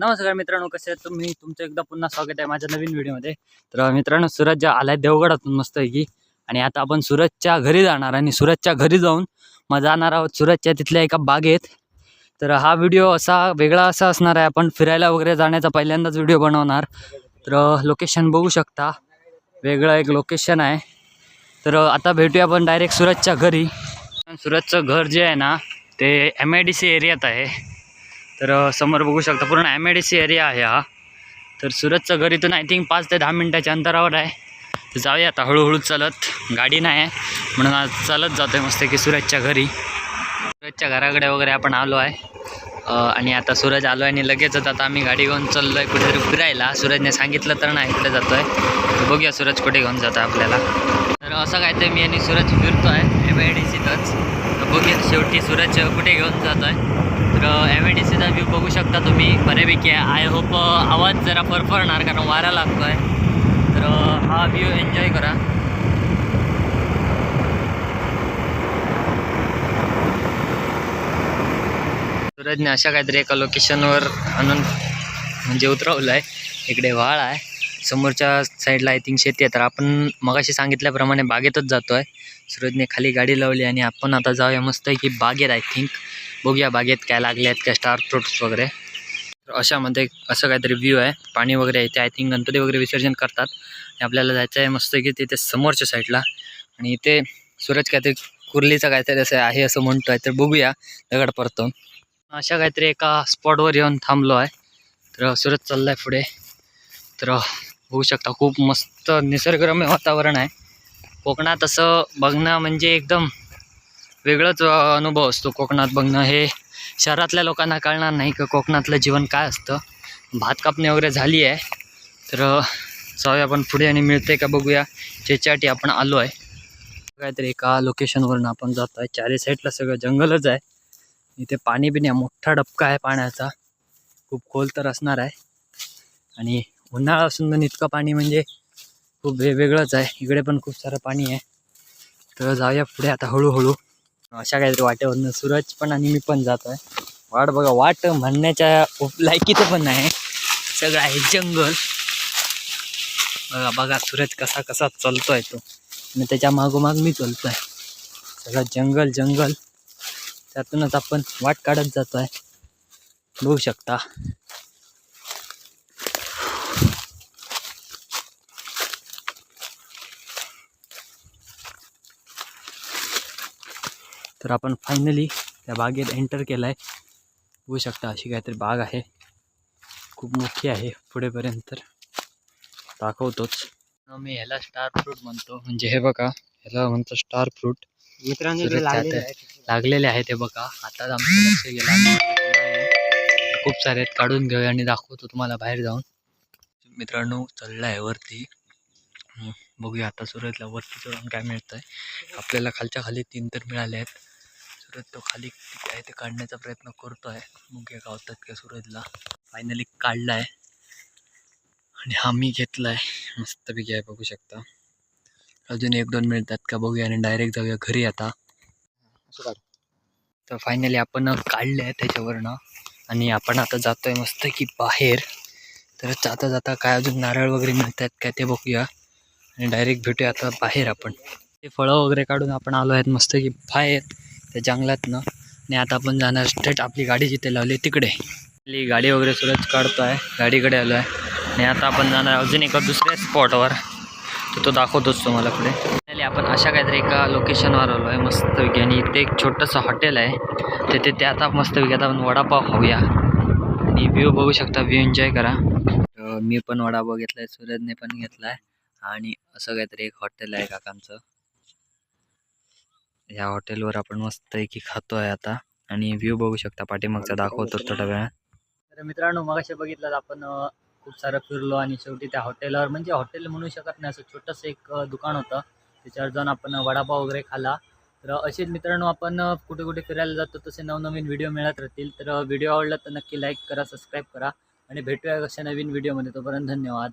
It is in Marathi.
नमस्कार मित्रांनो कसे आहेत तुम्ही? तुमचं एकदा पुन्हा स्वागत आहे माझ्या नवीन व्हिडिओमध्ये. तर मित्रांनो सूरज ज्या आलाय देवगडातून मस्त की आणि आता आपण सूरजच्या घरी जाणार आणि सूरजच्या घरी जाऊन मग जाणार आहोत सूरजच्या तिथल्या एका बागेत. तर हा व्हिडिओ असा वेगळा असा असणार आहे आपण फिरायला वगैरे जाण्याचा पहिल्यांदाच व्हिडिओ बनवणार. तर लोकेशन बघू शकता. वेगळं एक लोकेशन आहे. तर आता भेटूया आपण डायरेक्ट सूरजच्या घरी. सूरजचं घर जे आहे ना ते एम आय डी सी एरियात आहे. तर समोर बघू शकता पूर्ण M I D C area आहे हा. तर सुरतचं घर इथून आय थिंक पाच ते दहा मिनटाच्या अंतरावर आहे. तर जाऊया आता हळूहळू चालत. गाडी नाही आहे. म्हणून आज चालत जातो आहे मस्त की सूरजच्या घरी. सूरजच्या घराकडे वगैरे आपण आलो आहे. आणि आता सूरज आलो आहे आणि लगेचच आता आम्ही गाडी घेऊन चाललो आहे कुठेतरी फिरायला. सूरजने सांगितलं तर नाही इकडे जातो आहे बघूया सूरज कुठे घेऊन जातो आहे आपल्याला. तर असं काय ते मी आणि सूरज फिरतो आहे एम आय डी सीतच बघूया शेवटी सूरज कुठे घेऊन जातो आहे तर एम आय डी सीचा व्ह्यू बघू शकता तुम्ही बऱ्यापैकी. आहे आय होप आवाज जरा फरफरणार कारण वारा लागतो आहे तर हा व्ह्यू एन्जॉय करा. सूरजने अशा काहीतरी एका लोकेशनवर आणून म्हणजे उतरवलं आहे इकडे व्हाळ आहे. समोरच्या साईडला आय थिंक शेती आहे. तर आपण मगाशी सांगितल्याप्रमाणे बागेतच जातो आहे सूरजने खाली गाडी लावली आणि आपण आता जाऊया मस्त की बागेत आय थिंक बघूया बागेत काय लागले आहेत काय स्टार फ्रुट्स वगैरे. तर अशामध्ये असं काहीतरी व्ह्यू आहे. पाणी वगैरे आहे ते आय थिंक गणपती वगैरे विसर्जन करतात. आणि आपल्याला जायचं आहे मस्त की तिथे समोरच्या साईडला आणि इथे सूरज काहीतरी कुर्लीचं काहीतरी असं आहे असं म्हणतो आहे तर बघूया. दगड परतून. अशा काहीतरी एका स्पॉटवर येऊन थांबलो आहे. तर सूरज चालला आहे पुढे. तर बघू शकता खूप मस्त निसर्गरम्य वातावरण आहे. कोकणात असं बघणं म्हणजे एकदम वेगळंच अनुभव असतो कोकणात बघणं. हे शहरातल्या लोकांना कळणार नाही की कोकणातलं जीवन काय असतं. भात कापणी वगैरे झाली आहे. तर जाऊया आपण पुढे आणि मिळते का बघूया. ज्याच्यासाठी आपण आलो आहे. काहीतरी एका लोकेशनवरून आपण जातो आहे. चारी साईडला सगळं जंगलच आहे. इथे पाणी बिण्या मोठा डबका आहे पाण्याचा. खूप खोल तर असणार आहे. आणि उन्हाळा असून पण इतकं पाणी म्हणजे खूप वेगवेगळंच आहे. इकडे पण खूप सारं पाणी आहे. तर जाऊया पुढे आता हळूहळू. अशा काहीतरी वाटेवरनं सूरज पण आणि मी पण जातो आहे. वाट बघा वाट म्हणण्याच्या लायकीचं पण नाही. सगळं आहे जंगल. बघा बघा सूरज कसा कसा चालतोय तो. आणि त्याच्या मागोमाग मी चालतोय. सगळं जंगल जंगल. त्यातूनच आपण वाट काढत जातो आहे. बघू शकता. तर आपण फायनली त्या बागेत एंटर केलं आहे बघू शकता अशी काहीतरी बाग आहे. खूप मोठी आहे पुढेपर्यंत तर. दाखवतोच. मी ह्याला स्टार फ्रूट म्हणतो. म्हणजे हे बघा ह्याला म्हणतो स्टार फ्रूट मित्रांनो लागलेले आहेत हे बघा. आताच आमचं लक्ष गेलं. खूप सारे आहेत काढून घेऊया आणि दाखवतो तुम्हाला बाहेर जाऊन. मित्रांनो चाललं आहे वरती बघूया आता सूरजला वरती चढून काय मिळतं आहे आपल्याला खालच्या खाली तीन तर मिळाले आहेत. सूरज तो खाली किती आहे ते काढण्याचा प्रयत्न करतो आहे बघूया गावतात का सूरजला फायनली काढला आहे आणि हा मी घेतला आहे मस्तपैकी आहे बघू शकता. अजून एक दोन मिळतात का बघूया आणि डायरेक्ट जाऊया घरी आता. तर फायनली आपण काढले आहे त्याच्यावरनं. आणि आपण आता जातोय मस्त की बाहेर. तर जाता जाता काय अजून नारळ वगैरे मिळत आहेत काय ते बघूया. आणि डायरेक्ट भेटूया आता बाहेर आपण. ते फळं वगैरे काढून आपण आलो आहेत मस्त की बाहेर. त्या जंगलातनं. आणि आता आपण जाणार स्ट्रेट आपली गाडी जिथे लावली आहे तिकडे. आपली गाडी वगैरे सूरज काढतो आहे गाडीकडे आलो आहे आणि आता आपण जाणार अजून एका दुसऱ्या स्पॉटवर तर तो दाखवतोच तुम्हाला पुढे. फायनली आपण अशा काहीतरी एका लोकेशनवर आलो आहे मस्तपैकी आणि इथे एक छोटंसं हॉटेल आहे. तिथे ते आता मस्तपैकी आता आपण वडापाव खाऊया. आणि व्ह्यू बघू शकता. व्ह्यू एन्जॉय करा. मी पण वडापाव घेतला आहे सूरजने पण घेतला आहे आणि असं काहीतरी एक हॉटेल आहे काकांचं. या हॉटेलवर आपण मस्तपैकी खातो आहे आता. आणि व्ह्यू बघू शकता पाठीमागचा दाखवतो थोड्या वेळात तर मित्रांनो मगाशी बघितलं आपण खूप सारं फिरलो आणि शेवटी त्या हॉटेलवर म्हणजे हॉटेल म्हणू शकत नाही असं छोटंसं एक दुकान होतं. त्याच्यावर जाऊन आपण वडापाव वगैरे खाला तर असेच मित्रांनो आपण कुठे कुठे फिरायला जातो तसे नवनवीन व्हिडिओ मिळत राहतील. तर व्हिडिओ आवडला तर नक्की लाईक करा सबस्क्राईब करा. आणि भेटूया कशा नवीन व्हिडिओमध्ये तोपर्यंत धन्यवाद.